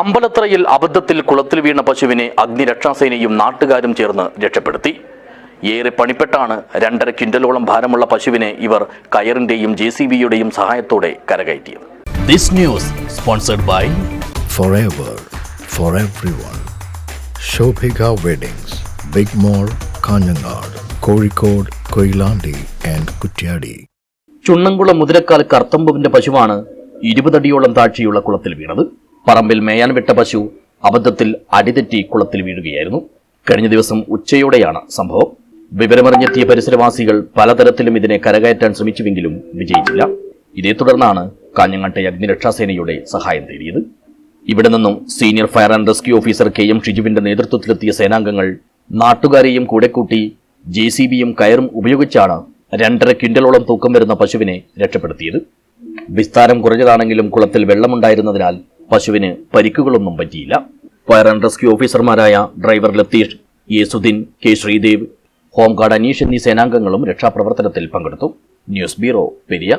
അമ്പലത്രയിൽ അബദ്ധത്തിൽ കുളത്തിൽ വീണ പശുവിനെ അഗ്നിരക്ഷാസേനയും നാട്ടുകാരും ചേർന്ന് രക്ഷപ്പെടുത്തി ഏറെ പണിപ്പെട്ടാണ് രണ്ടര ക്വിന്റലോളം ഭാരമുള്ള പശുവിനെ ഇവർ കയറിന്റെയും ജെ സി ബിയുടെയും സഹായത്തോടെ കരകയറ്റിയത് this news sponsored by forever for everyone. Shobhika Weddings, Big Mall, Kanyanad, Kozhikode, Koilandi and Kutyadi. Chunnankulam Muthirakkal കർത്തമ്പുവിന്റെ പശുവാണ് ഇരുപതടിയോളം താഴ്ചയുള്ള കുളത്തിൽ വീണത് പറമ്പിൽ മേയാൻ വിട്ട പശു അബദ്ധത്തിൽ അടിതെറ്റി കുളത്തിൽ വീഴുകയായിരുന്നു. കഴിഞ്ഞ ദിവസം ഉച്ചയോടെയാണ് സംഭവം. വിവരമറിഞ്ഞെത്തിയ പരിസരവാസികൾ പലതരത്തിലും ഇതിനെ കരകയറ്റാൻ ശ്രമിച്ചുവെങ്കിലും വിജയിച്ചില്ല. ഇതേ തുടർന്നാണ് കാഞ്ഞങ്ങാട്ടെ അഗ്നിരക്ഷാസേനയുടെ സഹായം തേടിയത്. ഇവിടെ നിന്നും senior fire and rescue officer K M ഷിജുവിന്റെ നേതൃത്വത്തിലെത്തിയ സേനാംഗങ്ങൾ നാട്ടുകാരെയും കൂടെ കൂട്ടി ജെ സി ബിയും കയറും ഉപയോഗിച്ചാണ് രണ്ടര ക്വിന്റലോളം തൂക്കം വരുന്ന പശുവിനെ രക്ഷപ്പെടുത്തിയത്. വിസ്താരം കുറഞ്ഞതാണെങ്കിലും കുളത്തിൽ വെള്ളമുണ്ടായിരുന്നതിനാൽ പശുവിന് പരിക്കുകളൊന്നും പറ്റിയില്ല. ഫയർ ആൻഡ് റെസ്ക്യൂ ഓഫീസർമാരായ driver Latheesh Yesuddin K. Sreedev home guard Aneesh എന്നീ സേനാംഗങ്ങളും രക്ഷാപ്രവർത്തനത്തിൽ പങ്കെടുത്തു. News bureau Periya.